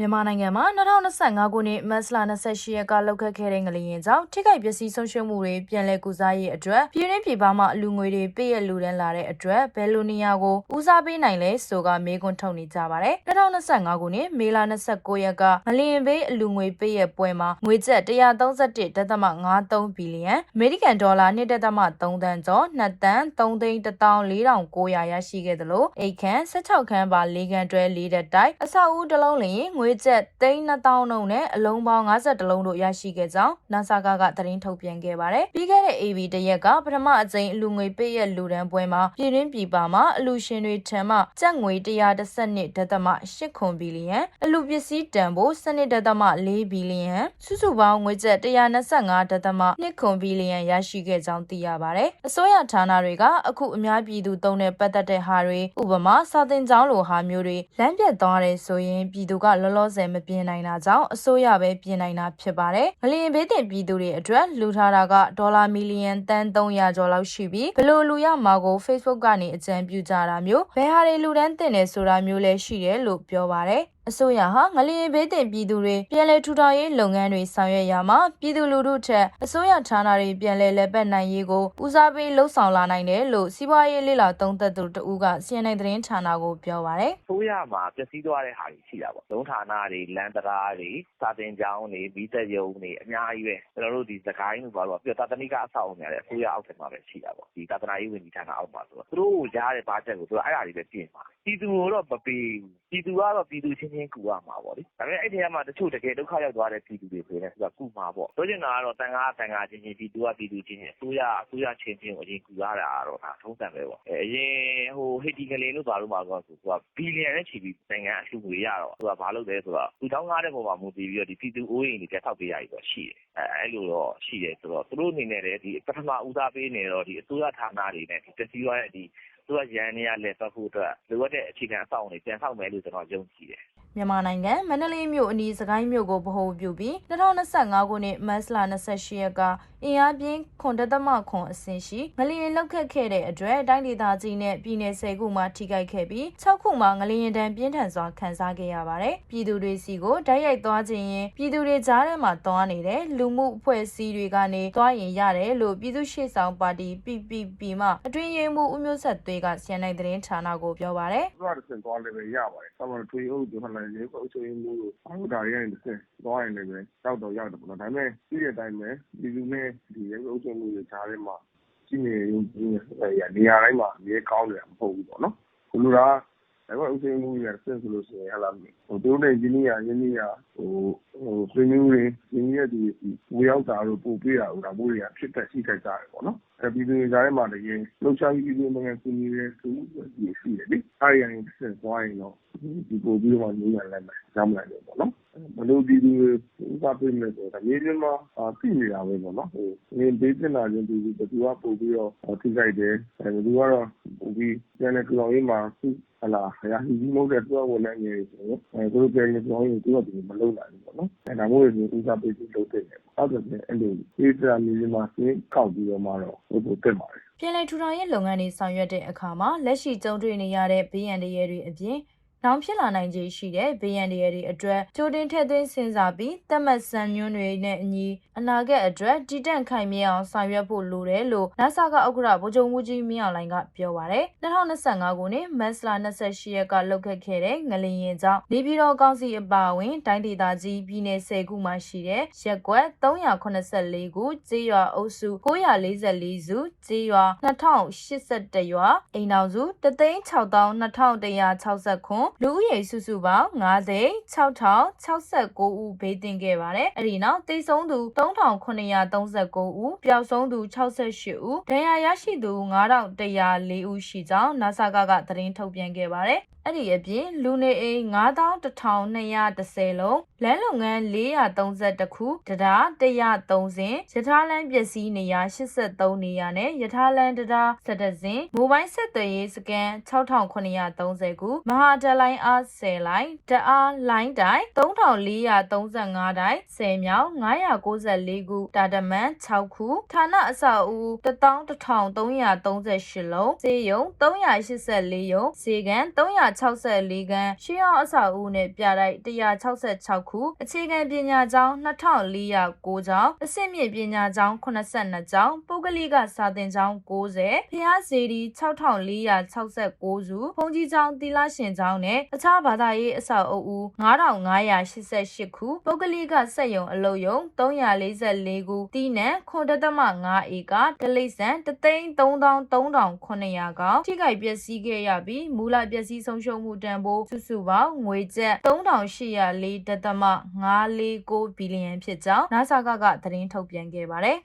မြန်မာနိုင်ငံမှာ2025ခုနှစ်မတ်လ28ရက်ကလောက်ခတ်ခဲ့တဲ့ငလျင်ကြောင့်ထိခိုက်ပျက်စီးဆုံးရှုံးမှုတွေပြန်လည်ကုစားရေးအတွက်ပြည်ရင်းပြည်ပမှအလူငွေတွေပြည့်ရလူတန်းလာတဲ့အတွက်ဘယ်လိုနေရာကိုဦးစားပေးနိုင်လဲဆိုကမေးခွန်းထုတ်နေကြပါတယ်2025ခုနှစ်မေလ29ရက်ကငလျင်ဘေးအလူငွေပြည့်ရပွဲမှာငွေကျပ်131.53ဘီလီယံအမေရိကန်ဒေါ်လာ1.3တန်းကျော်2တန်း3သိန်း14900ရရှိခဲ့သလိုအိတ်ခမ်း16ခန်းပါ၄ခန်းတွဲ၄တက်တိုက်အဆောက်အဦတစ်လုံးလျင်ငွေကျပ်3000နှုန်းနဲ့အလုံးပေါင်း52လုံးတို့ရရှိခဲ့ကြောင်း NASA ကသတင်းထုတ်ပြန်ခဲ့ပါတယ်။ပြီးခဲ့တဲ့ AB တရက်ကပထမအကြိမ်အလူငွေပေးရလူတန်းပွဲမှာပြည်တွင်းပြည်ပမှာအလူရှင်တွေထံမှကျပ်ငွေ112.8ခွန်ဘီလီယံအလူပစ္စည်းတန်ဖိုး12.4ဘီလီယံစုစုပေါင်းငွေကျပ်125.2ခွန်ဘီလီယံရရှိခဲ့ကြောင်းသိရပါတယ်။အစိုးရဌာနတွေကအခုအများပြည်သူသုံးတဲ့ပတ်သက်တဲ့ဟာတွေဥပမာစာသင်ကျောင်းလိုဟာမျိုးတွေလမ်းပြတ်သွားတယ်ဆိုရင်ပြည်သူကလောလောဆယ်မပြင်နိုင်တာကြောင့်အစိုးရပဲပြင်နိုင်တာဖြစ်ပါတယ်။ငလျင်ဘေးတင်ပြည်သူတွေအတွက်လူထားတာကဒေါ်လာမီလီယံတန်300ကျော်လောက်ရှိပြီးဘလို့လူရမှာကို Facebook ကနေအကြံပြုကြတာမျိုးဘယ်ဟာတွေလူတန်းတင်တယ်ဆိုတာမျိုးလည်းရှိတယ်လို့ပြောပါတယ်။ အစိုးရဟာငလျင်ဘေးတင်ပြည်သူတွေပြည်လဲထူထောင်ရေးလုပ်ငန်းတွေဆောင်ရွက်ရမှာပြည်သူလူထုထက်အစိုးရဌာနတွေပြည်လဲလက်ပတ်နိုင်ရေးကိုဦးစားပေးလှုံ့ဆော်လာနိုင်တယ်လို့စီးပွားရေးလေ့လာသုံးသပ်သူတဦးက CNN သတင်းဌာနကိုပြောပါရယ်ဆိုရမှာပျက်စီးသွားတဲ့ဟာတွေရှိတာပေါ့။လုံးဌာနတွေလမ်းတရားတွေစာတင်ကျောင်းတွေမိသက်ယုံတွေအများကြီးပဲကျွန်တော်တို့ဒီစကိုင်းတို့ဘာလို့ပြီးတော့တာတနိကအဆောက်အအုံတွေလည်းအစိုးရအောက်ထဲမှာပဲရှိတာပေါ့။ဒီတာသနာရေးဝန်ကြီးဌာနအောက်မှာဆိုတော့သူတို့ကိုကြားတဲ့ဘာချက်ကိုသူတို့အဲ့အရာတွေပဲပြင်ပါပြည်သူကိုတော့မပေးဘူးပြည်သူကတော့ပြည်သူချင်းချင်းကူရမှာပေါ့လေဒါပေမဲ့အဲ့ဒီကမှတချို့တကယ်ဒုက္ခရောက်သွားတဲ့ပြည်သူတွေဆိုရင်သူကကူမှာပေါ့ပြောချင်တာကတော့တန်ခါတန်ခါချင်းချင်းပြည်သူကပြည်သူချင်းချင်းအစိုးရအစိုးရချင်းချင်းကိုအရင်ကူရတာကတော့ဒါထုံးစံပဲပေါ့အဲအရင်ဟိုဟေတီကလေးလို့ဘာလို့မှာဆိုတော့သူကဘီလီယံနဲ့ချီပြီးနိုင်ငံအလှူငွေရတော့သူကဘာလုပ်လဲဆိုတော့သူတောင်းကားတဲ့ပုံမှာမူတည်ပြီးတော့ဒီပြည်သူအိုးအိမ်တွေတက်ထောက်ပေးရပြီတော့ရှိတယ်အဲအဲ့လိုတော့ရှိတယ်ဆိုတော့သူတို့အနေနဲ့လည်းဒီပထမဦးစားပေးနေတော့ဒီအစိုးရဌာနတွေနဲ့ဒီတစီရွာရဲ့ဒီသူကရန်နေရလက်ပတ်ဖို့အတွက်လိုအပ်တဲ့အခြေခံအဆောက်အအုံတွေပြန်ဆောက်မယ်လို့ကျွန်တော်ယုံကြည်တယ် မြန်မာနိုင်ငံမန္တလေးမြို့အနီးစကိုင်းမြို့ကိုဗဟိုပြုပြီး2025ခုနှစ်မတ်လ28ရက်ကအင်အားပြင်းခွန်တသမခွန်အဆင့်ရှိငလျင်လောက်ခတ်ခဲ့တဲ့အတွက်တိုင်းဒေသကြီးနဲ့ပြည်내10ခုမှထိခိုက်ခဲ့ပြီး6ခုမှငလျင်တန်းပြင်းထန်စွာခံစားခဲ့ရပါတယ်။ပြည်သူတွေစီကိုဓာတ်ရိုက်သွားခြင်းရင်ပြည်သူတွေကြားထဲမှာသွားနေတဲ့လူမှုအဖွဲ့အစည်းတွေကနေသွားရင်ရတယ်လို့ပြည်သူ့ရှေ့ဆောင်ပါတီ PPP မှအတွင်းရေးမှူးဦးမျိုးဆက်သွေးကစီယန်နိုင်သတင်းဌာနကိုပြောပါတယ်သူကတစ်ဆင့်သွားလည်းပဲရပါတယ်။ဆောင်းထွေအုပ်တို့ဟလာရေအုပ်ချုပ်ရေးမှုတို့အောက်ဒါတွေကနေတစ်ဆင့် သွားရင်လည်းပဲ ရောက်တော့ရောက်တယ်ပေါ့နော်။ဒါပေမဲ့ပြီးတဲ့အတိုင်းပဲဒီလူနဲ့ဒီရေအုပ်ချုပ်မှုတွေ ကြားထဲမှာ ရှိနေရုံကြီးနေရာတိုင်းမှာ အမြဲကောင်းတယ်မဟုတ်ဘူးပေါ့နော်။ဘလို့လားအဲ့တော့အုပ်ချုပ်မှုတွေဆင့်ဆိုလို့ရှိရင်ဟလာဟိုတို့တဲ့ ရင်းနှီးရရင်းနှီးရ ဟိုဟိုဆွေးနွေးတွေရင်းနှီးရဒီဝေရောက်တာတို့ ပို့ပေးတာဟိုဒါမျိုးတွေက ဖြစ်တဲ့ရှိတတ်ကြတယ်ပေါ့နော်အဲပြည်သူတွေကြားထဲမှာတကယ်လှုပ်ရှားပြီး ပြည်သူနိုင်ငံစီမီရဲ့သူဒီရှိတယ်လေအားရရင်ဆက်သွားရင်တော့ဒီပို့ပြီးတော့နေရလဲမယ်ကြောင်းလိုက်တယ်ပေါ့နော်ဘလို့ဒီဒီဥပပေးမယ်ဆိုတော့မြေပြင်မှာ သိနေတာပဲပေါ့နော်ဟိုငင်းပေးတင်လာခြင်းဒီဘယ်သူက ပို့ပြီးတော့ ထိခိုက်တယ်အဲဘယ်သူကတော့ ပို့ပြီး ပြန်လဲကြောင်ရေးမှာဟလာရာဟီမဟုတ်တဲ့တွဲဝင်နေနေဆိုတော့အဲသူတို့ ပြန်ကြောင်ရေးသူကဒီမလုပ်နိုင်ဘူးပေါ့ နော်အဲဒါမျိုးတွေဥစားပေးပြီးလုပ်တဲ့တယ်ဟုတ်တယ်အဲ့လိုဒီစရာမြေပြင်မှာစင်းကောက်ပြီးတော့မှတော့ဟိုပို့တက်ပါတယ်ပြည်လဲထူထောင်ရေးလုပ်ငန်းတွေဆောင်ရွက်တဲ့အခါမှာလက်ရှိကြုံတွေ့နေရတဲ့ဘေးရန်တရေတွေအပြင် နောင်ဖြစ်လာနိုင်ခြေရှိတဲ့ဘေးရန်တရေတွေအတွက်ကြိုတင်ထည့်သွင်းစဉ်းစားပြီးတတ်မှတ်စံညွှန်းတွေနဲ့အညီအနာဂတ်အတွက်တည်တံ့ခိုင်မြဲအောင်ဆောင်ရွက်ဖို့လိုတယ်လို့ NASA ကဥက္ကဋ္ဌဗိုလ်ချုပ်မှုကြီးမင်းအောင်လှိုင်ကပြောပါရယ်2025ခုနှစ်မတ်လ28ရက်ကလှုပ်ခတ်ခဲ့တဲ့ငလျင်ရင်ကြောင့်နေပြည်တော်ကောင်စီအပါအဝင်တိုင်းဒေသကြီးပြည်내10ခုမှရှိတဲ့ရက်ကွက်384ခုကျေးရွာအုပ်စု944စုကျေးရွာ2081ရွာအိမ်တော်စု362,2160လူဦးရေစုစုပေါင်း9,6069ဦးဘေးတင်ခဲ့ပါတယ်။အဲဒီနောက်တိတ်ဆုံးသူ3,939ဦးပျောက်ဆုံးသူ68ဦးဒဏ်ရာရရှိသူ9,104ဦးရှိကြောင်း NASA ကကသတင်းထုတ်ပြန်ခဲ့ပါတယ်။ အဲ့ဒီအပြင်လူနေအိမ်9110လုံးလမ်းလုပ်ငန်း432ခုတရား103စင်ယထာလမ်းပျက်စီးနေရာ83နေရာနဲ့ယထာလမ်းတရား17စင်မိုဘိုင်းဆက်သွယ်ရေးစကန်6930ခုမဟာတလိုင်းအား10လိုင်းတအားလိုင်းတိုင်3435တိုင်10မြောက်994ခုတာတမန်6ခုဌာနအဆောက်အဦ11338လုံးစေယုံ384ရုံစေကန်364ကန်ရှေးအောင်အဆောက်အဦနဲ့ပြတိုက်166ခုအခြေခံပညာကျောင်း2409ကျောင်းအဆင့်မြင့်ပညာကျောင်း82ကျောင်းပုဂ္ဂလိကစာသင်ကျောင်း90ဖျားစေတီ6469စုဘုံကြီးကျောင်းသီလရှင်ကျောင်းနဲ့အခြားဘာသာရေးအဆောက်အဦ9588ခုပုဂ္ဂလိကစက်ရုံအလုပ်ရုံ344ခုတီးနံ9.5ဧကဒလိမ့်ဆန်33300ခကောင်ထိခိုက်ပျက်စီးခဲ့ရပြီးမူလပျက်စီးဆုံးရှုံးမှုတန်ဖိုးစုစုပေါင်းငွေကျပ်3804.549ဘီလီယံဖြစ်ကြောင်း NASA ကကသတင်းထုတ်ပြန်ခဲ့ပါတယ်